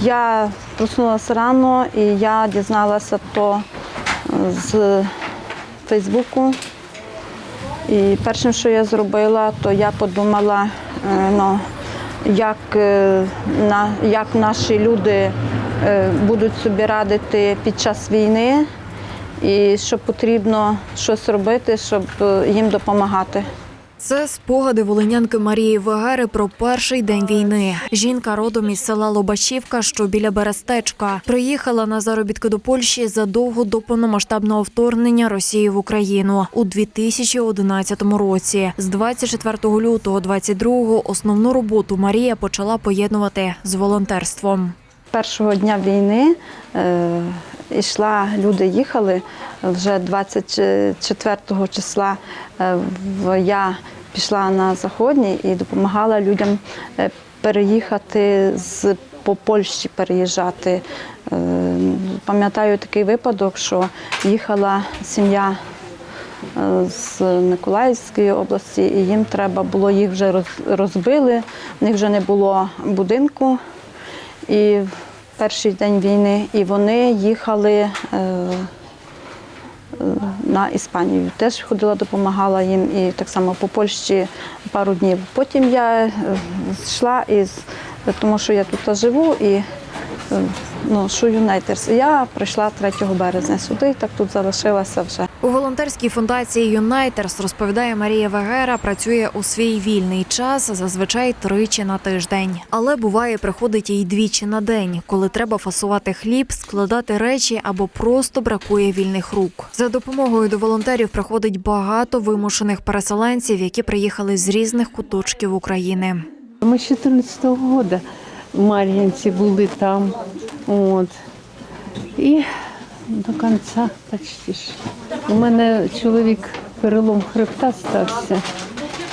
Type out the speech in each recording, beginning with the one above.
Я проснулася рано і я дізналася то з Фейсбуку. І першим, що я зробила, то я подумала, е, ну, як, е, на, як наші люди е, будуть собі радити під час війни, і що потрібно щось робити, щоб е, їм допомагати. Це спогади волинянки Марії Вегери про перший день війни. Жінка родом із села Лобачівка, що біля Берестечка, приїхала на заробітки до Польщі задовго до повномасштабного вторгнення Росії в Україну у 2011 році. З 24 лютого 22 основну роботу Марія почала поєднувати з волонтерством. Першого дня війни е, йшла, люди їхали вже 24 числа. Е, я пішла на заходній і допомагала людям е, переїхати з по Польщі переїжджати. Е, пам'ятаю такий випадок, що їхала сім'я з Миколаївської області, і їм треба було їх вже розбили, в них вже не було будинку. І перший день війни, і вони їхали е, на Іспанію. Теж ходила, допомагала їм і так само по Польщі пару днів. Потім я е, йшла із, тому що я тут живу і е, ну, що Юнайтерс. Я прийшла 3 березня сюди, так тут залишилася вже. У волонтерській фундації Юнайтерс розповідає Марія Вегера, працює у свій вільний час зазвичай тричі на тиждень. Але буває, приходить і двічі на день, коли треба фасувати хліб, складати речі або просто бракує вільних рук. За допомогою до волонтерів приходить багато вимушених переселенців, які приїхали з різних куточків України. Ми з 14-го року Мар'янці були там. От. І до кінця почти. У мене чоловік перелом хребта стався.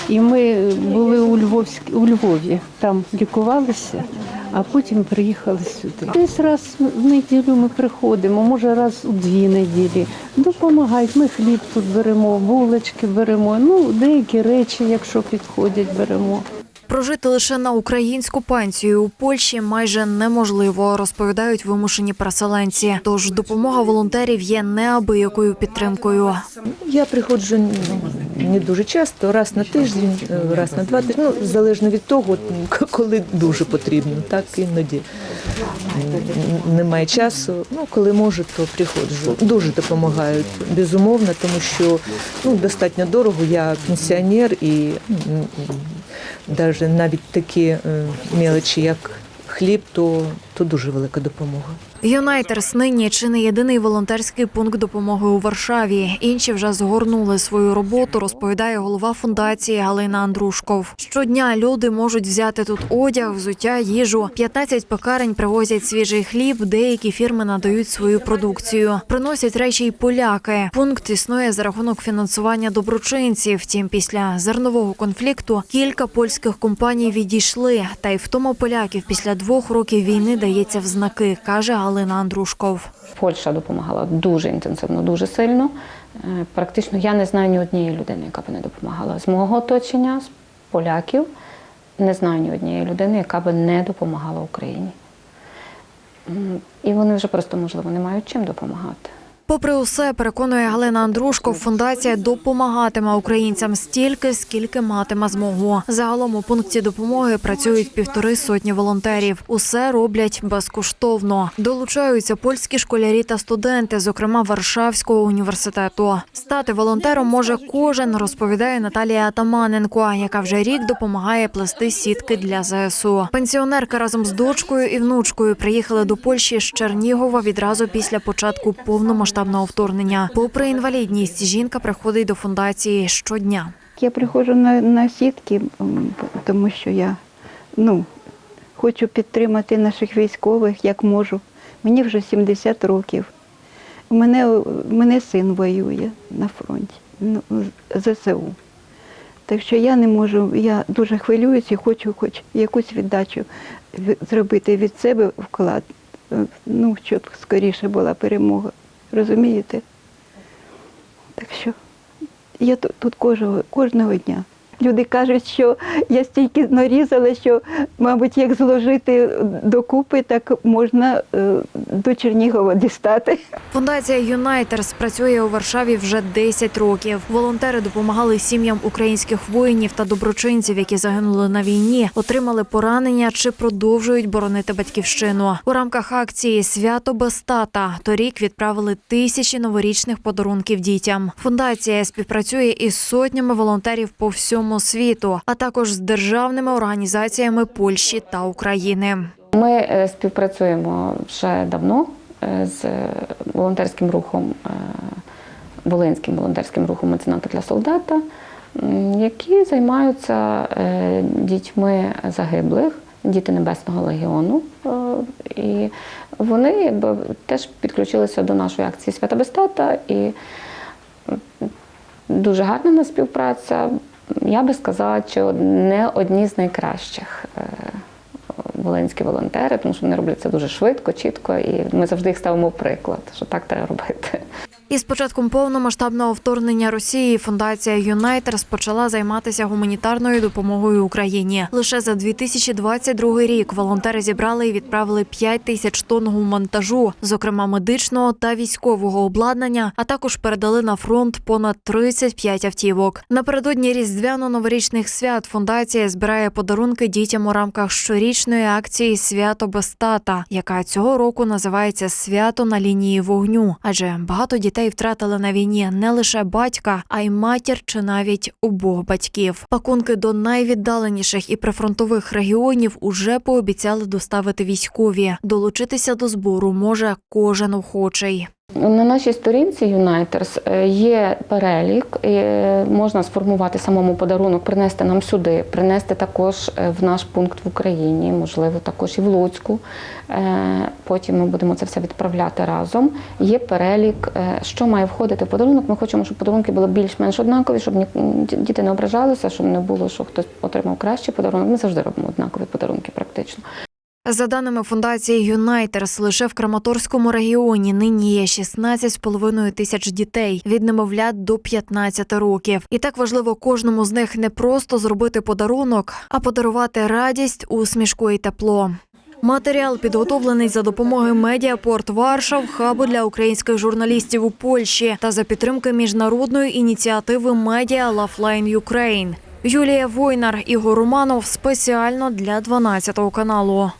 І ми були у, Львовськ... у Львові, там лікувалися, а потім приїхали сюди. Десь раз в неділю ми приходимо, може раз у дві неділі. Допомагають. Ми хліб тут беремо, булочки беремо, ну деякі речі, якщо підходять, беремо. Прожити лише на українську пенсію у Польщі майже неможливо, розповідають вимушені переселенці. Тож допомога волонтерів є неабиякою підтримкою. Я приходжу ну, не дуже часто, раз на тиждень, раз на два тижні, ну, залежно від того, коли дуже потрібно, так іноді немає часу. Ну, коли можу, то приходжу. Дуже допомагають, безумовно, тому що ну, достатньо дорого. Я пенсіонер і навіть навіть такі е, мелочі, як хліб, то, то дуже велика допомога. Юнайтерс нині чи не єдиний волонтерський пункт допомоги у Варшаві. Інші вже згорнули свою роботу, розповідає голова фундації Галина Андрушков. Щодня люди можуть взяти тут одяг, взуття, їжу. 15 пекарень привозять свіжий хліб. Деякі фірми надають свою продукцію. Приносять речі й поляки. Пункт існує за рахунок фінансування доброчинців. Втім, після зернового конфлікту кілька польських компаній відійшли. Та й втома поляків після двох років війни дається в знаки, каже Галина Андрушков. Польща допомагала дуже інтенсивно, дуже сильно. Е, Практично я не знаю ні однієї людини, яка б не допомагала. З мого оточення, з поляків, не знаю ні однієї людини, яка б не допомагала Україні. І вони вже просто, можливо, не мають чим допомагати. Попри усе, переконує Галина Андрушко, фундація допомагатиме українцям стільки, скільки матиме змогу. Загалом у пункті допомоги працюють півтори сотні волонтерів. Усе роблять безкоштовно. Долучаються польські школярі та студенти, зокрема Варшавського університету. Стати волонтером може кожен, розповідає Наталія Атаманенко, яка вже рік допомагає плести сітки для ЗСУ. Пенсіонерка разом з дочкою і внучкою приїхали до Польщі з Чернігова відразу після початку повномасштабного вторгнення. Попри інвалідність, жінка приходить до фундації щодня. Я приходжу на, на сітки, тому що я ну, хочу підтримати наших військових як можу. Мені вже 70 років. Мене, мене син воює на фронті, ну, ЗСУ. Так що я не можу, я дуже хвилююся і хочу хоч якусь віддачу зробити від себе вклад, е, ну, щоб скоріше була перемога. Розумієте? Так що я тут, кожного, кожного дня. Люди кажуть, що я стільки нарізала, що, мабуть, як зложити докупи, так можна е, до Чернігова дістати. Фундація Юнайтерс працює у Варшаві вже 10 років. Волонтери допомагали сім'ям українських воїнів та доброчинців, які загинули на війні, отримали поранення чи продовжують боронити батьківщину. У рамках акції Свято без тата торік відправили тисячі новорічних подарунків дітям. Фундація співпрацює із сотнями волонтерів по всьому світу, а також з державними організаціями Польщі та України. Ми е, співпрацюємо вже давно е, з волонтерським рухом, е, Волинським волонтерським рухом мецената для солдата, які займаються дітьми загиблих, діти Небесного легіону. І вони якби, теж підключилися до нашої акції Свята без тата і дуже гарна в нас співпраця. Я би сказала, що не одні з найкращих. е, волинські волонтери, тому що вони роблять це дуже швидко, чітко, і ми завжди їх ставимо в приклад, що так треба робити. Із початком повномасштабного вторгнення Росії фундація Юнайтерс почала займатися гуманітарною допомогою Україні. Лише за 2022 рік волонтери зібрали і відправили 5 тисяч тонн гумантажу, зокрема медичного та військового обладнання, а також передали на фронт понад 35 автівок. Напередодні різдвяно-новорічних свят фундація збирає подарунки дітям у рамках щорічної акції Свято без тата, яка цього року називається Свято на лінії вогню. Адже багато дітей втратили на війні не лише батька, а й матір чи навіть обох батьків. Пакунки до найвіддаленіших і прифронтових регіонів уже пообіцяли доставити військові. Долучитися до збору може кожен охочий. На нашій сторінці Юнайтерс є перелік, е, можна сформувати самому подарунок, принести нам сюди, принести також е, в наш пункт в Україні, можливо, також і в Луцьку. Е, Потім ми будемо це все відправляти разом. Є перелік, що має входити в подарунок. Ми хочемо, щоб подарунки були більш-менш однакові, щоб діти не ображалися, щоб не було, що хтось отримав кращий подарунок. Ми завжди робимо однакові подарунки, практично. За даними фундації Юнайтерс, лише в Краматорському регіоні нині є 16,5 тисяч дітей від немовлят до 15 років. І так важливо кожному з них не просто зробити подарунок, а подарувати радість, усмішку і тепло. Матеріал підготовлений за допомогою Медіапорт Варшав, хабу для українських журналістів у Польщі та за підтримки міжнародної ініціативи Медіа Лафлайн Ukraine. Юлія Войнар, Ігор Романов спеціально для 12 каналу.